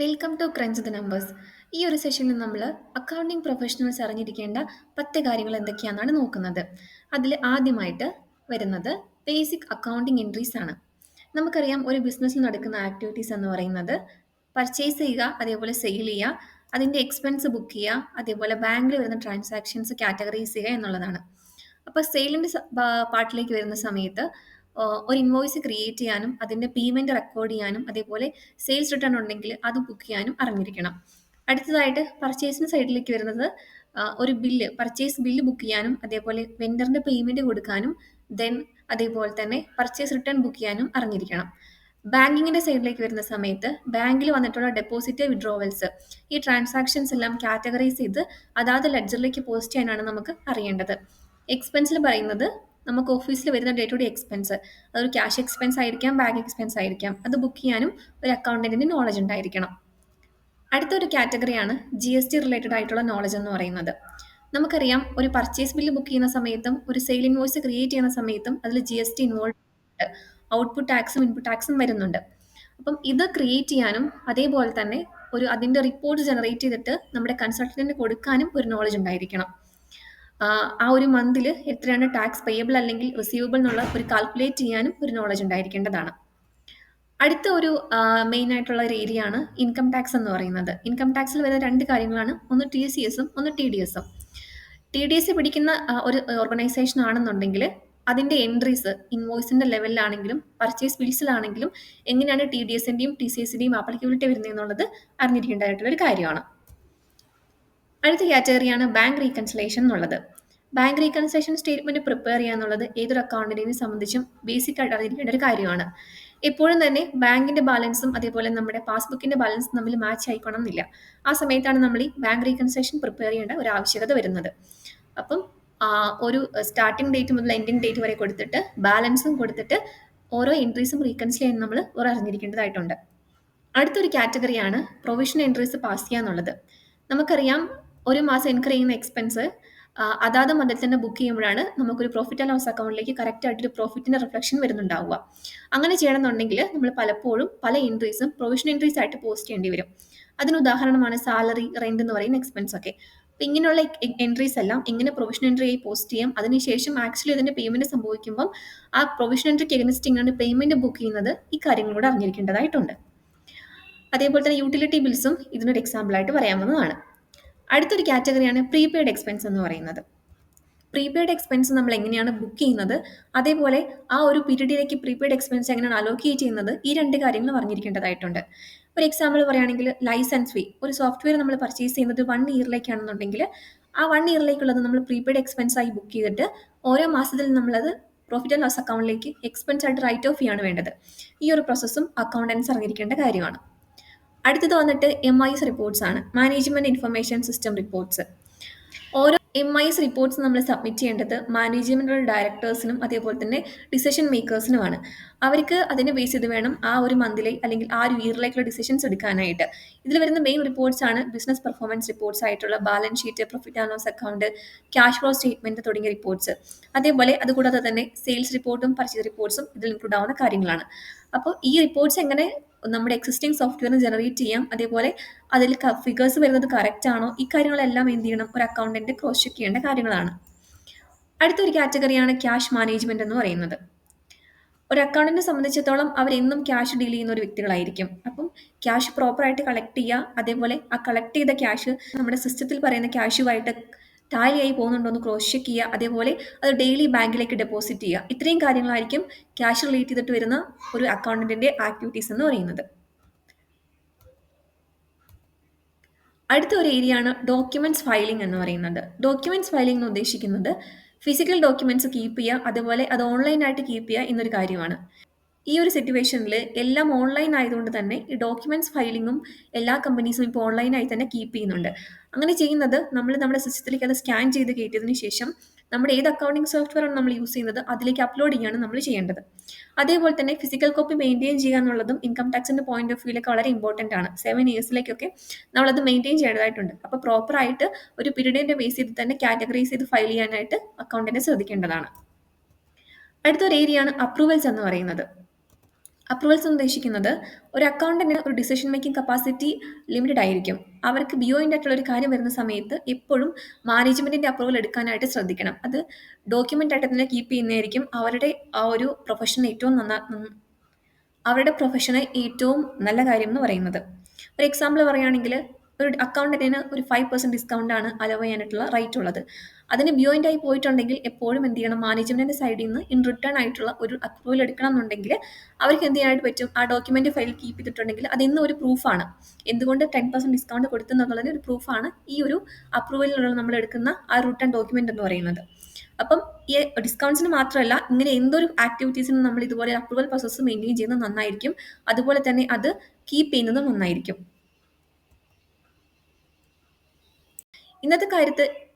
Welcome to crunch the numbers ഈ ഒരു സെഷനിൽ നമ്മൾ അക്കൗണ്ടിംഗ് പ്രൊഫഷണൽസ് അറിഞ്ഞിരിക്കേണ്ട പത്ത് കാര്യങ്ങൾ എന്തൊക്കെയാണെന്നാണ് നോക്കുന്നത്. അതിൽ ആദ്യമായിട്ട് വരുന്നത് ബേസിക് അക്കൗണ്ടിംഗ് എൻട്രീസ് ആണ്. നമുക്കറിയാം ഒരു ബിസിനസ്സിൽ നടക്കുന്ന ആക്ടിവിറ്റീസ് എന്ന് പറയുന്നത് പർച്ചേസ് ചെയ്യുക അതേപോലെ സെയിൽ ചെയ്യുക അതിന്റെ എക്സ്പെൻസ് ബുക്ക് ചെയ്യുക അതേപോലെ ബാങ്കിൽ വരുന്ന ട്രാൻസാക്ഷൻസ് കാറ്റഗറൈസ് ചെയ്യുക എന്നുള്ളതാണ്. അപ്പോൾ സെയിലിന്റെ പാർട്ടിലേക്ക് വരുന്ന സമയത്ത് ഒരു ഇൻവോയ്സ് ക്രിയേറ്റ് ചെയ്യാനും അതിന്റെ പേയ്മെന്റ് റെക്കോർഡ് ചെയ്യാനും അതേപോലെ സെയിൽസ് റിട്ടേൺ ഉണ്ടെങ്കിൽ അത് ബുക്ക് ചെയ്യാനും അറിഞ്ഞിരിക്കണം. അടുത്തതായിട്ട് പർച്ചേസിന് സൈഡിലേക്ക് വരുന്നത് ഒരു ബില്ല് പർച്ചേസ് ബില്ല് ബുക്ക് ചെയ്യാനും അതേപോലെ വെൻഡറിന്റെ പേയ്മെന്റ് കൊടുക്കാനും ദെൻ അതേപോലെ തന്നെ പർച്ചേസ് റിട്ടേൺ ബുക്ക് ചെയ്യാനും അറിഞ്ഞിരിക്കണം. ബാങ്കിങ്ങിന്റെ സൈഡിലേക്ക് വരുന്ന സമയത്ത് ബാങ്കിൽ വന്നിട്ടുള്ള ഡെപ്പോസിറ്റ് വിഡ്രോവൽസ് ഈ ട്രാൻസാക്ഷൻസ് എല്ലാം കാറ്റഗറൈസ് ചെയ്ത് അതാത് ലെഡ്ജറിലേക്ക് പോസ്റ്റ് ചെയ്യാനാണ് നമുക്ക് അറിയേണ്ടത്. എക്സ്പെൻസിൽ പറയുന്നത് നമുക്ക് ഓഫീസിൽ വരുന്ന ഡേ ടു ഡേ എക്സ്പെൻസ് അതൊരു ക്യാഷ് എക്സ്പെൻസ് ആയിരിക്കാം ബാങ്ക് എക്സ്പെൻസ് ആയിരിക്കാം. അത് ബുക്ക് ചെയ്യാനും ഒരു അക്കൗണ്ടിന്റെ നോളജ് ഉണ്ടായിരിക്കണം. അടുത്തൊരു കാറ്റഗറിയാണ് ജി എസ് ടി റിലേറ്റഡ് ആയിട്ടുള്ള നോളജ് എന്ന് പറയുന്നത്. നമുക്കറിയാം ഒരു പർച്ചേസ് ബില്ല് ബുക്ക് ചെയ്യുന്ന സമയത്തും ഒരു സെയിൽ ഇൻവോയ്സ് ക്രിയേറ്റ് ചെയ്യുന്ന സമയത്തും അതിൽ G S T involve output ടാക്സും ഇൻപുട്ട് ടാക്സും വരുന്നുണ്ട്. അപ്പം ഇത് ക്രിയേറ്റ് ചെയ്യാനും അതേപോലെ തന്നെ ഒരു അതിന്റെ റിപ്പോർട്ട് ജനറേറ്റ് ചെയ്തിട്ട് നമ്മുടെ കൺസൾട്ടന്റിന് കൊടുക്കാനും ഒരു നോളജ് ഉണ്ടായിരിക്കണം. ആ ഒരു മന്തിൽ എത്രയാണ് ടാക്സ് പേയബിൾ അല്ലെങ്കിൽ റിസീവബിൾ എന്നുള്ള ഒരു കാൽക്കുലേറ്റ് ചെയ്യാനും ഒരു നോളജ് ഉണ്ടായിരിക്കേണ്ടതാണ്. അടുത്ത ഒരു മെയിൻ ആയിട്ടുള്ള ഒരു ഏരിയ ആണ് ഇൻകം ടാക്സ് എന്ന് പറയുന്നത്. ഇൻകം ടാക്സിൽ വരുന്ന രണ്ട് കാര്യങ്ങളാണ്. ഒന്ന് ടി സി എസും ഒന്ന് ടി ഡി എസും ടി ഡി എസ് പിടിക്കുന്ന ഒരു ഓർഗനൈസേഷൻ ആണെന്നുണ്ടെങ്കിൽ അതിന്റെ എൻട്രീസ് ഇൻവോയ്സിന്റെ ലെവലിലാണെങ്കിലും പർച്ചേസ് ബിൽസിലാണെങ്കിലും എങ്ങനെയാണ് ടി ഡി എസിന്റെയും ടി സി എസിന്റെയും ആപ്ലിക്കബിലിറ്റി വരുന്നത് എന്നുള്ളത് അറിഞ്ഞിരിക്കേണ്ടതായിട്ടുള്ള ഒരു കാര്യമാണ്. അടുത്ത കാറ്റഗറിയാണ് ബാങ്ക് റീകൺസിലേഷൻ എന്നുള്ളത്. ബാങ്ക് റീകൺസിലേഷൻ സ്റ്റേറ്റ്മെന്റ് പ്രിപ്പയർ ചെയ്യുക എന്നുള്ളത് ഏതൊരു അക്കൗണ്ടിനെ സംബന്ധിച്ചും ബേസിക് ആയിട്ട് അറിഞ്ഞിരിക്കേണ്ട ഒരു കാര്യമാണ്. എപ്പോഴും തന്നെ ബാങ്കിന്റെ ബാലൻസും അതേപോലെ നമ്മുടെ പാസ്ബുക്കിന്റെ ബാലൻസും തമ്മിൽ മാച്ച് ആയിക്കണം എന്നില്ല. ആ സമയത്താണ് നമ്മൾ ഈ ബാങ്ക് റീകൺസിലേഷൻ പ്രിപ്പയർ ചെയ്യേണ്ട ഒരു ആവശ്യകത വരുന്നത്. അപ്പം ഒരു സ്റ്റാർട്ടിംഗ് ഡേറ്റ് മുതൽ എൻഡിങ് ഡേറ്റ് വരെ കൊടുത്തിട്ട് ബാലൻസും കൊടുത്തിട്ട് ഓരോ എൻട്രീസും റീകൺസിൽ ചെയ്യാൻ നമ്മൾ അറിഞ്ഞിരിക്കേണ്ടതായിട്ടുണ്ട്. അടുത്തൊരു കാറ്റഗറിയാണ് പ്രൊവിഷൻ എൻട്രീസ് പാസ് ചെയ്യുക എന്നുള്ളത് നമുക്കറിയാം ഒരു മാസം ഇൻകർ ചെയ്യുന്ന എക്സ്പെൻസ് അതാത് മതിൽ തന്നെ ബുക്ക് ചെയ്യുമ്പോഴാണ് നമുക്കൊരു പ്രോഫിറ്റ് ആൻഡ് ലോസ് അക്കൗണ്ടിലേക്ക് കറക്റ്റ് ആയിട്ടൊരു പ്രോഫിറ്റിന്റെ റിഫ്ലക്ഷൻ വരുന്നുണ്ടാവുക. അങ്ങനെ ചെയ്യണമെന്നുണ്ടെങ്കിൽ നമ്മൾ പലപ്പോഴും പല എൻട്രീസും പ്രൊവിഷൻ എൻട്രീസ് ആയിട്ട് പോസ്റ്റ് ചെയ്യേണ്ടി വരും. അതിന് ഉദാഹരണമാണ് സാലറി റെന്റ് എന്ന് പറയുന്ന എക്സ്പെൻസ് ഒക്കെ. അപ്പം ഇങ്ങനെയുള്ള എൻട്രീസ് എല്ലാം ഇങ്ങനെ പ്രൊവിഷൻ എൻട്രി ആയി പോസ്റ്റ് ചെയ്യാം. അതിനുശേഷം ആക്ച്വലി അതിന്റെ പേയ്മെന്റ് സംഭവിക്കുമ്പോൾ ആ പ്രൊവിഷൻ എൻട്രിക്ക് എഗനിസ്റ്റ് ഇങ്ങനെ പേയ്മെന്റ് ബുക്ക് ചെയ്യുന്നത് ഈ കാര്യങ്ങളോട് അറിഞ്ഞിരിക്കേണ്ടതായിട്ടുണ്ട്. അതേപോലെ തന്നെ യൂട്ടിലിറ്റി ബിൽസും ഇതിനൊരു എക്സാമ്പിൾ ആയിട്ട് പറയാവുന്നതാണ്. അടുത്തൊരു കാറ്റഗറിയാണ് പ്രീപെയ്ഡ് എക്സ്പെൻസ് എന്ന് പറയുന്നത്. പ്രീപെയ്ഡ് എക്സ്പെൻസ് നമ്മൾ എങ്ങനെയാണ് ബുക്ക് ചെയ്യുന്നത്? അതേപോലെ ആ ഒരു പീരീഡിലേക്ക് പ്രീപെയ്ഡ് എക്സ്പെൻസ് എങ്ങനെയാണ് അലോക്കേറ്റ് ചെയ്യുന്നത്? ഈ രണ്ട് കാര്യങ്ങൾ പറഞ്ഞിരിക്കേണ്ടതായിട്ടുണ്ട്. ഒരു എക്സാമ്പിൾ പറയുകയാണെങ്കിൽ ലൈസൻസ് ഫീ ഒരു സോഫ്റ്റ്വെയർ നമ്മൾ പർച്ചേസ് ചെയ്യുന്നത് വൺ ഇയറിലേക്കാണെന്നുണ്ടെങ്കിൽ ആ വൺ ഇയറിലേക്കുള്ളത് നമ്മൾ പ്രീപെയ്ഡ് എക്സ്പെൻസ് ആയി ബുക്ക് ചെയ്തിട്ട് ഓരോ മാസത്തിൽ നമ്മളത് പ്രോഫിറ്റ് ആൻഡ് ലോസ് അക്കൗണ്ടിലേക്ക് എക്സ്പെൻസ് ആയിട്ട് റൈറ്റ് ഓഫ് ചെയ്യാണ് വേണ്ടത്. ഈ ഒരു പ്രോസസ്സും അക്കൗണ്ടൻസ് അറിഞ്ഞിരിക്കേണ്ട കാര്യമാണ്. അടുത്തത് വന്നിട്ട് എം ഐ എസ് റിപ്പോർട്ട്സ് ആണ്. മാനേജ്മെന്റ് ഇൻഫർമേഷൻ സിസ്റ്റം റിപ്പോർട്ട്സ് ഓരോ എം ഐ എസ് റിപ്പോർട്ട്സ് നമ്മൾ സബ്മിറ്റ് ചെയ്യേണ്ടത് മാനേജ്മെന്റൽ ഡയറക്ടേഴ്സിനും അതേപോലെ തന്നെ ഡിസിഷൻ മേക്കേഴ്സിനുമാണ് അവർക്ക് അതിനെ ബേസ് ചെയ്ത് വേണം ആ ഒരു മന്തിലെ അല്ലെങ്കിൽ ആ ഒരു ഇയറിലേക്കുള്ള ഡിസിഷൻസ് എടുക്കാനായിട്ട്. ഇതിൽ വരുന്ന മെയിൻ റിപ്പോർട്ട്സ് ആണ് ബിസിനസ് പെർഫോമൻസ് റിപ്പോർട്ട്സ് ആയിട്ടുള്ള balance sheet profit and loss account cash flow statement തുടങ്ങിയ റിപ്പോർട്ട്സ് അതേപോലെ അതുകൂടാതെ തന്നെ സെയിൽസ് റിപ്പോർട്ടും പർച്ചേസ് റിപ്പോർട്ട്സും ഇതിൽ ഇൻക്ലൂഡ് ആവുന്ന കാര്യങ്ങളാണ്. അപ്പോൾ ഈ റിപ്പോർട്ട്സ് എങ്ങനെ നമ്മുടെ എക്സിസ്റ്റിംഗ് സോഫ്റ്റ്വെയറിന് ജനറേറ്റ് ചെയ്യാം? അതേപോലെ അതിൽ ഫിഗേഴ്സ് വരുന്നത് കറക്റ്റ് ആണോ? ഈ കാര്യങ്ങളെല്ലാം എന്ത് ചെയ്യണം? ഒരു അക്കൗണ്ടന്റ് ക്രോസ് ചെക്ക് ചെയ്യേണ്ട കാര്യങ്ങളാണ്. അടുത്തൊരു കാറ്റഗറിയാണ് ക്യാഷ് മാനേജ്മെന്റ് എന്ന് പറയുന്നത്. ഒരു അക്കൗണ്ടിനെ സംബന്ധിച്ചിടത്തോളം അവരെന്നും ക്യാഷ് ഡീൽ ചെയ്യുന്ന ഒരു വ്യക്തികളായിരിക്കും. അപ്പം ക്യാഷ് പ്രോപ്പറായിട്ട് കളക്ട് ചെയ്യുക അതേപോലെ ആ കളക്ട് ചെയ്ത ക്യാഷ് നമ്മുടെ സിസ്റ്റത്തിൽ പറയുന്ന ക്യാഷുമായിട്ട് ടാലിയായി പോകുന്നുണ്ടോ എന്ന് ക്രോസ് ചെക്ക് ചെയ്യുക അതേപോലെ അത് ഡെയിലി ബാങ്കിലേക്ക് ഡെപ്പോസിറ്റ് ചെയ്യുക. ഇത്രയും കാര്യങ്ങളായിരിക്കും ക്യാഷ് റിലേറ്റ് ചെയ്തിട്ട് വരുന്ന ഒരു അക്കൗണ്ടന്റിന്റെ ആക്ടിവിറ്റീസ് എന്ന് പറയുന്നത്. അടുത്ത ഒരു ഏരിയ ആണ് ഡോക്യുമെന്റ്സ് ഫയലിംഗ് എന്ന് പറയുന്നത്. ഡോക്യുമെന്റ്സ് ഫയലിംഗ് എന്ന് ഉദ്ദേശിക്കുന്നത് ഫിസിക്കൽ ഡോക്യുമെന്റ്സ് കീപ്പ് ചെയ്യുക അതുപോലെ അത് ഓൺലൈനായിട്ട് കീപ്പ് ചെയ്യുക എന്നൊരു കാര്യമാണ്. ഈ ഒരു സിറ്റുവേഷനിൽ എല്ലാം ഓൺലൈൻ ആയതുകൊണ്ട് തന്നെ ഈ ഡോക്യുമെന്റ്സ് ഫയലിങ്ങും എല്ലാ കമ്പനീസും ഇപ്പോൾ ഓൺലൈനായി തന്നെ കീപ്പ് ചെയ്യുന്നുണ്ട്. അങ്ങനെ ചെയ്യുന്നത് നമ്മൾ നമ്മുടെ സിസ്റ്റത്തിലേക്ക് അത് സ്കാൻ ചെയ്ത് കയറ്റിയതിന് ശേഷം നമ്മുടെ ഏത് അക്കൗണ്ടിങ് സോഫ്റ്റ്വെയർ ആണ് നമ്മൾ യൂസ് ചെയ്യുന്നത് അതിലേക്ക് അപ്ലോഡ് ചെയ്യുകയാണ് നമ്മൾ ചെയ്യേണ്ടത്. അതേപോലെ തന്നെ ഫിസിക്കൽ കോപ്പി മെയിന്റെയിൻ ചെയ്യുക എന്നുള്ളതും ഇൻകം ടാക്സിന്റെ പോയിന്റ് ഓഫ് വ്യൂലൊക്കെ വളരെ ഇമ്പോർട്ടന്റ് ആണ്. സെവൻ ഇയേഴ്സിലേക്കൊക്കെ നമ്മളത് മെയിന്റെയിൻ ചെയ്യേണ്ടതായിട്ടുണ്ട്. അപ്പോൾ പ്രോപ്പറായിട്ട് ഒരു പീരീഡിന്റെ ബേസ് ചെയ്ത് തന്നെ കാറ്റഗറൈസ് ചെയ്ത് ഫയൽ ചെയ്യാനായിട്ട് അക്കൗണ്ടിനെ ശ്രദ്ധിക്കേണ്ടതാണ്. അടുത്തൊരു ഏരിയയാണ് അപ്രൂവൽസ് എന്ന് പറയുന്നത്. അപ്രൂവൽസ് എന്ന് ഉദ്ദേശിക്കുന്നത് ഒരു അക്കൗണ്ടന്റിന് ഒരു ഡിസിഷൻ മേക്കിംഗ് കപ്പാസിറ്റി ലിമിറ്റഡ് ആയിരിക്കും. അവർക്ക് ബിയോയിന്റെ ആയിട്ടുള്ള ഒരു കാര്യം വരുന്ന സമയത്ത് എപ്പോഴും മാനേജ്മെന്റിന്റെ അപ്രൂവൽ എടുക്കാനായിട്ട് ശ്രദ്ധിക്കണം. അത് ഡോക്യുമെന്റ് ആയിട്ട് തന്നെ കീപ്പ് ചെയ്യുന്നതായിരിക്കും അവരുടെ ആ ഒരു പ്രൊഫഷന് ഏറ്റവും നന്ന- അവരുടെ പ്രൊഫഷന് ഏറ്റവും നല്ല കാര്യം എന്ന് പറയുന്നത്. ഒരു എക്സാമ്പിൾ പറയുകയാണെങ്കിൽ ഒരു അക്കൗണ്ടിന് ഒരു ഫൈവ് പെർസെന്റ് ഡിസ്കൗണ്ട് ആണ് അലവ് ചെയ്യാനായിട്ടുള്ള റൈറ്റ് ഉള്ളത്. അതിന് ബിയോയിന്റ് ആയി പോയിട്ടുണ്ടെങ്കിൽ എപ്പോഴും എന്ത് ചെയ്യണം? മാനേജ്മെന്റിന്റെ സൈഡിൽ നിന്ന് ഇൻ റിട്ടേൺ ആയിട്ടുള്ള ഒരു അപ്രൂവൽ എടുക്കണം എന്നുണ്ടെങ്കിൽ അവർക്ക് എന്ത് ചെയ്യാനായിട്ട് പറ്റും? ആ ഡോക്യുമെന്റ് ഫയൽ കീപ്പ് ചെയ്തിട്ടുണ്ടെങ്കിൽ അത് ഇന്ന് ഒരു പ്രൂഫാണ് എന്തുകൊണ്ട് ടെൻ പെർസെന്റ് ഡിസ്കൗണ്ട് കൊടുത്തെന്നുള്ളതിന് ഒരു പ്രൂഫാണ് ഈ ഒരു അപ്രൂവലിനുള്ള നമ്മൾ എടുക്കുന്ന ആ റിട്ടേൺ ഡോക്യുമെന്റ് എന്ന് പറയുന്നത്. അപ്പം ഈ ഡിസ്കൗണ്ട്സിന് മാത്രമല്ല ഇങ്ങനെ എന്തൊരു ആക്ടിവിറ്റീസിനും നമ്മൾ ഇതുപോലെ അപ്രൂവൽ പ്രോസസ്സ് മെയിന്റെയിൻ ചെയ്യുന്നത് നന്നായിരിക്കും. അതുപോലെ തന്നെ അത് കീപ്പ് ചെയ്യുന്നതും നന്നായിരിക്കും. ഇന്നത്തെ കാര്യത്ത്